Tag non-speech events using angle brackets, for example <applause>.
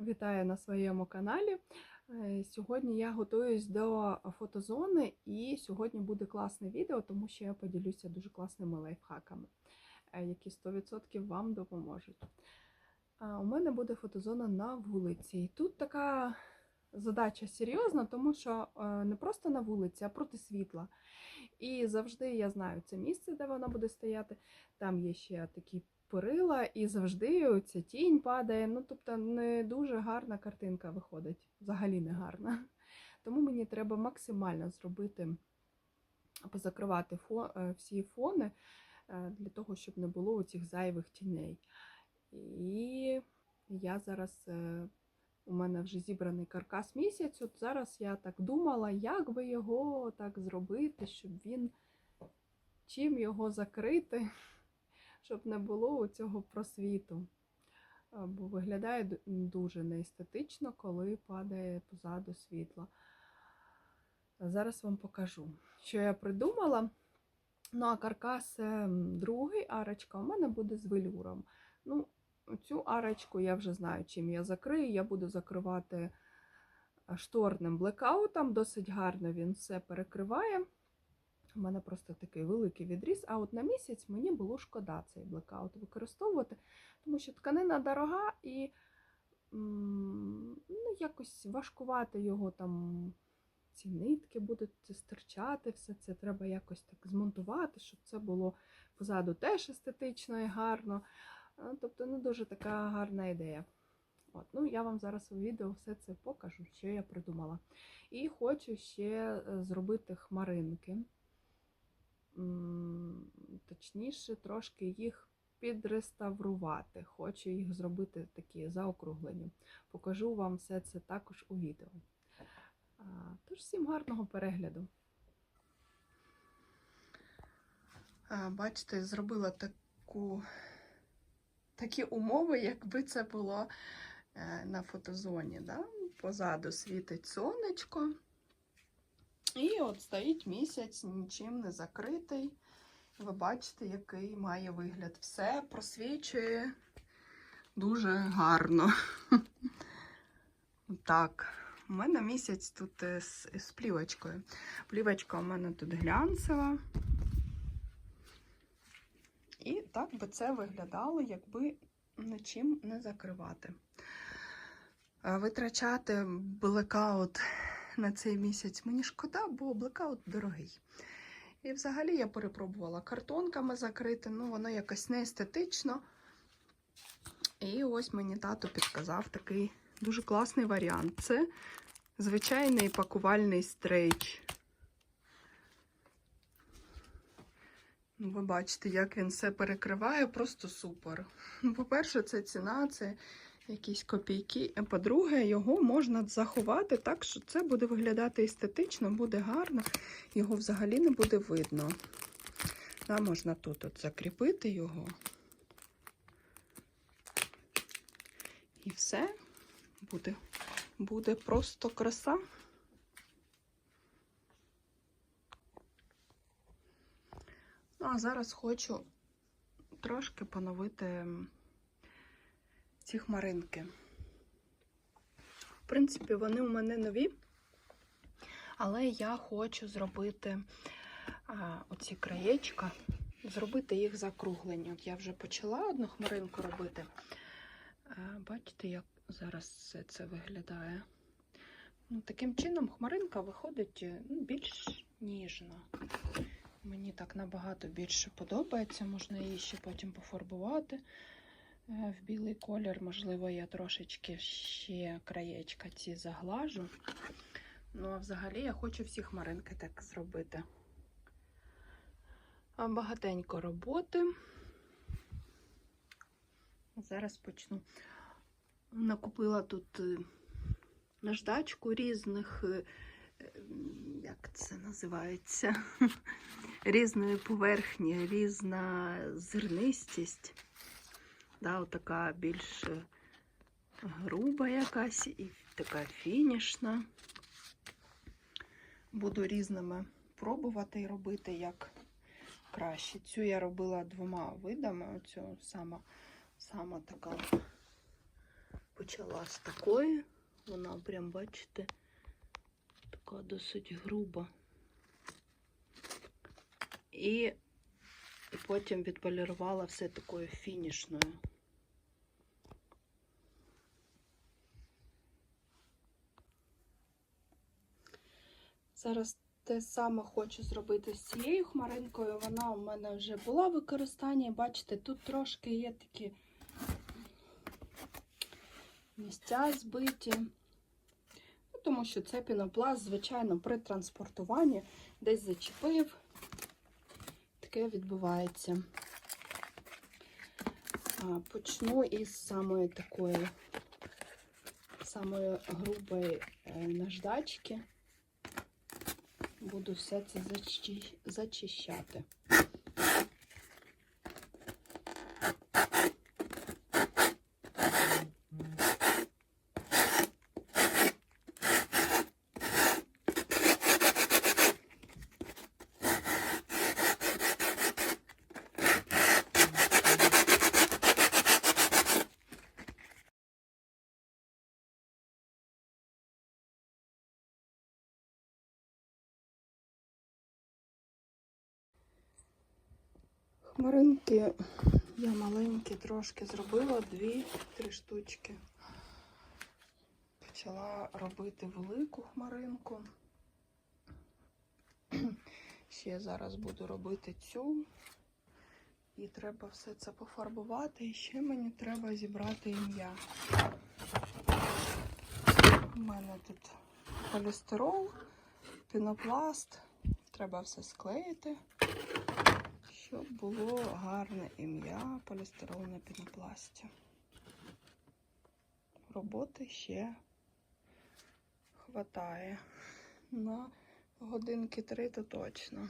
Вітаю на своєму каналі. Е, Сьогодні я готуюсь до фотозони, і сьогодні буде класне відео, тому що я поділюся дуже класними лайфхаками, е, які 100% вам допоможуть. У мене буде фотозона на вулиці. І тут така задача серйозна, тому що е, не просто на вулиці, а проти світла. І завжди я знаю це місце, де вона буде стояти. Там є ще такі перила, і завжди ця тінь падає. Ну, тобто, не дуже гарна картинка виходить, взагалі не гарна. Тому мені треба максимально зробити, позакривати фо, е, всі фони е, для того, щоб не було цих зайвих тіней. І я зараз. е, У мене вже зібраний каркас місяць. От зараз я так думала, як би його так зробити, щоб він чим його закрити, щоб не було цього просвіту. Е, Бо виглядає дуже неестетично, коли падає позаду світло. Зараз вам покажу, що я придумала. Ну, а каркас е, другий арочка у мене буде з велюром. Ну, цю арочку я вже знаю, чим я закрию. Я буду закривати е, шторним блекаутом. Досить гарно він все перекриває. У мене просто такий великий відріз. А от на місяць мені було шкода цей блекаут використовувати, тому що тканина дорога і ну, якось важкувати його там. Ці нитки будуть стирчати, все це треба якось так змонтувати, щоб це було позаду теж естетично і гарно. Тобто, не дуже така гарна ідея. От, ну, я вам зараз у відео все це покажу, що я придумала. І хочу ще е, зробити хмаринки. Точніше, трошки їх підреставрувати. Хочу їх зробити такі заокруглені. Покажу вам все це також у відео. Тож всім гарного перегляду. Бачите, зробила таку, такі умови, якби це було е, на фотозоні. Да? Позаду світить сонечко. І от стоїть місяць, нічим не закритий. Ви бачите, який має вигляд. Все просвічує дуже гарно. <laughs> Так, у мене місяць тут з, з плівочкою. Плівочка у мене тут глянцева. І так би це виглядало, якби нічим не закривати. Витрачати блекаут на цей місяць мені шкода, бо блекаут дорогий. І взагалі я перепробувала картонками закрити, ну воно якось не естетично. І ось мені тато підказав такий дуже класний варіант. Це звичайний пакувальний стрейч. Ну, ви бачите, як він все перекриває, просто супер. По-перше, це ціна, це якісь копійки. По-друге, його можна заховати так, що це буде виглядати естетично, буде гарно, його взагалі не буде видно. Да, можна тут от закріпити його. І все буде, буде просто краса. Ну, а зараз хочу трошки поновити ці хмаринки. В принципі, вони у мене нові, але я хочу зробити а, оці краєчка, зробити їх закруглені. От я вже почала одну хмаринку робити. А, бачите, як зараз все це виглядає. Ну, таким чином хмаринка виходить е, ну, більш ніжна. Мені так набагато більше подобається. Можна її ще потім пофарбувати в білий колір. Можливо, я трошечки ще краєчка ці заглажу. Ну, а взагалі я хочу всі хмаринки так зробити. Багатенько роботи. Зараз почну. Накупила тут е, наждачку різних, е, е, як це називається, <laughs> різної поверхні, різна зернистість. Да, отака більш е, груба якась і така фінішна. Буду різними пробувати і робити як краще. Цю я робила двома видами. Оцю сама, сама така Почала з такої. Вона прям, бачите, така досить груба. І потім відполірувала все такою фінішною. Зараз те саме хочу зробити з цією хмаринкою. Вона у мене вже була в використанні. Бачите, тут трошки є такі місця збиті. Ну, тому що це пінопласт, звичайно, при транспортуванні десь зачепив. Таке відбувається. Почну із самої такої, самої грубої е, наждачки буду все це зачищати. Хмаринки я маленькі трошки зробила, дві-три штучки. Почала робити велику хмаринку. Ще зараз буду робити цю. І треба все це пофарбувати. І ще мені треба зібрати ім'я. У мене тут полістирол, пінопласт. Треба все склеїти щоб було гарне ім'я полістирол на. Роботи ще хватає. На годинки три то точно.